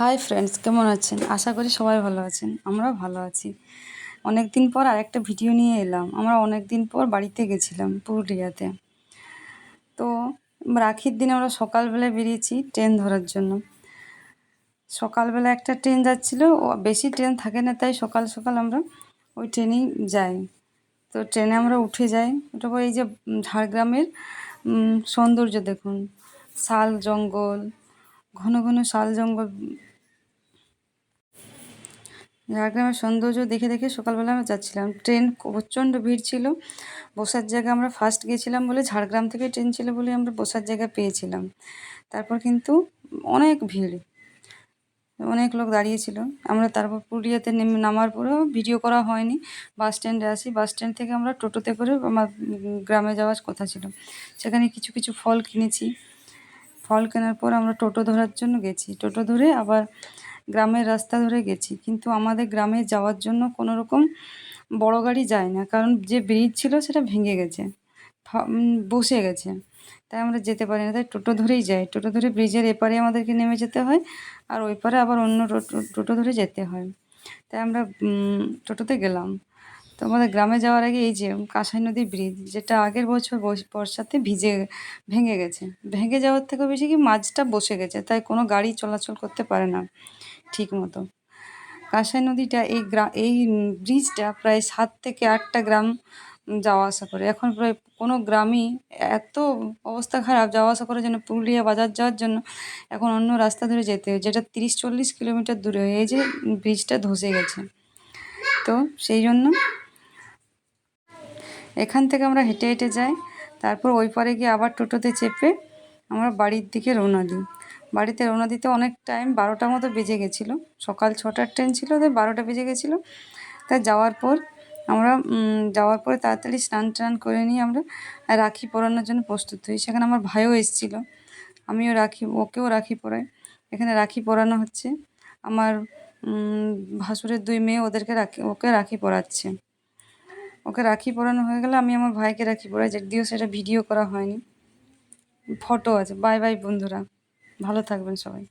Hi friends কেমন আছেন? আশা করি সবাই ভালো আছেন। আমরা ভালো আছি। অনেক দিন পর আরেকটা ভিডিও নিয়ে এলাম। আমরা অনেক দিন পর বাড়িতে গেছিলাম পুরুলিয়াতে। তো রাখির দিন আমরা সকালবেলায় বেরিয়েছি ট্রেন ধরার জন্য। সকালবেলা একটা ট্রেন যাচ্ছিল। বেশি ট্রেন থাকে না, তাই সকাল সকাল আমরা ওই ট্রেনেই যাই। তো ট্রেনে আমরা উঠে যাই। ওটা পর এই যে ঝাড়গ্রামের সৌন্দর্য দেখুন। শাল জঙ্গল, ঘন ঘন শাল জঙ্গল ঝাড়গ্রামের সৌন্দর্য দেখে দেখে সকালবেলা আমরা যাচ্ছিলাম। ট্রেন প্রচণ্ড ভিড় ছিল। বসার জায়গা আমরা ফার্স্ট গেছিলাম বলে ঝাড়গ্রাম থেকে ট্রেন ছিল বলে আমরা বসার জায়গা পেয়েছিলাম। তারপর কিন্তু অনেক ভিড়। অনেক লোক দাঁড়িয়েছিল। আমরা তারপর পুরুলিয়াতে নেমে নামার পরেও ভিডিও করা হয়নি। বাস স্ট্যান্ডে আসি। বাস স্ট্যান্ড থেকে আমরা টোটোতে করে আমার গ্রামে যাওয়ার কথা ছিল। সেখানে কিছু কিছু ফল কিনেছি। ফল কেনার পর আমরা টোটো ধরার জন্য গেছি। টোটো ধরে আবার গ্রামের রাস্তা ধরে গেছি। কিন্তু আমাদের গ্রামে যাওয়ার জন্য কোনো রকম বড় গাড়ি যায় না। কারণ যে ব্রিজ ছিল সেটা ভেঙে গেছে বসে গেছে। তাই আমরা যেতে পারি না। তাই টোটো ধরেই যাই। টোটো ধরে ব্রিজের এপারে আমাদেরকে নেমে যেতে হয় আর ওই পারে আবার অন্য টোটো টোটো ধরে যেতে হয়। তাই আমরা টোটোতে গেলাম। তো আমাদের গ্রামে যাওয়ার আগে এই যে কাঁসাই নদী ব্রিজ, যেটা আগের বছর বর্ষাতে ভিজে ভেঙে গেছে। ভেঙে যাওয়ার থেকেও বেশি কি মাঝটা বসে গেছে, তাই কোনো গাড়ি চলাচল করতে পারে না ঠিক মতো। কাঁসাই নদীটা এই গ্রা, এই ব্রিজটা প্রায় সাত থেকে আটটা গ্রাম যাওয়া আসা করে। এখন প্রায় কোনো গ্রামই এত অবস্থা খারাপ, যাওয়া আসা করার জন্য পুরুলিয়া বাজার যাওয়ার জন্য এখন অন্য রাস্তা ধরে যেতে হয়, যেটা তিরিশ চল্লিশ কিলোমিটার দূরে এই যে ব্রিজটা ধসে গেছে। তো সেই জন্য এখান থেকে আমরা হেঁটে হেঁটে যাই। তারপর ওই পারে গিয়ে আবার টোটোতে চেপে আমরা বাড়ির দিকে রওনা দিই। বাড়িতে রওনা দিতে অনেক টাইম বারোটার মতো বেজে গেছিল। সকাল ছটার ট্রেন ছিল তাই বারোটা বেজে গেছিল। তাই যাওয়ার পর আমরা যাওয়ার পরে তাড়াতাড়ি স্নান টান করে নিয়ে আমরা রাখি পরানোর জন্য প্রস্তুত হই। সেখানে আমার ভাইও এসেছিল। আমিও রাখি, ওকেও রাখি পরাই। এখানে রাখি পরানো হচ্ছে। আমার ভাসুরের দুই মেয়ে ওদেরকে রাখি, ওকে রাখি পরাচ্ছে। ওকে রাখি পরানো হয়ে গেলে আমি আমার ভাইকে রাখি পরাই যদিও সেটা ভিডিও করা হয়নি। ফটো আছে। বাই বাই বন্ধুরা। ভালো থাকবেন সবাই।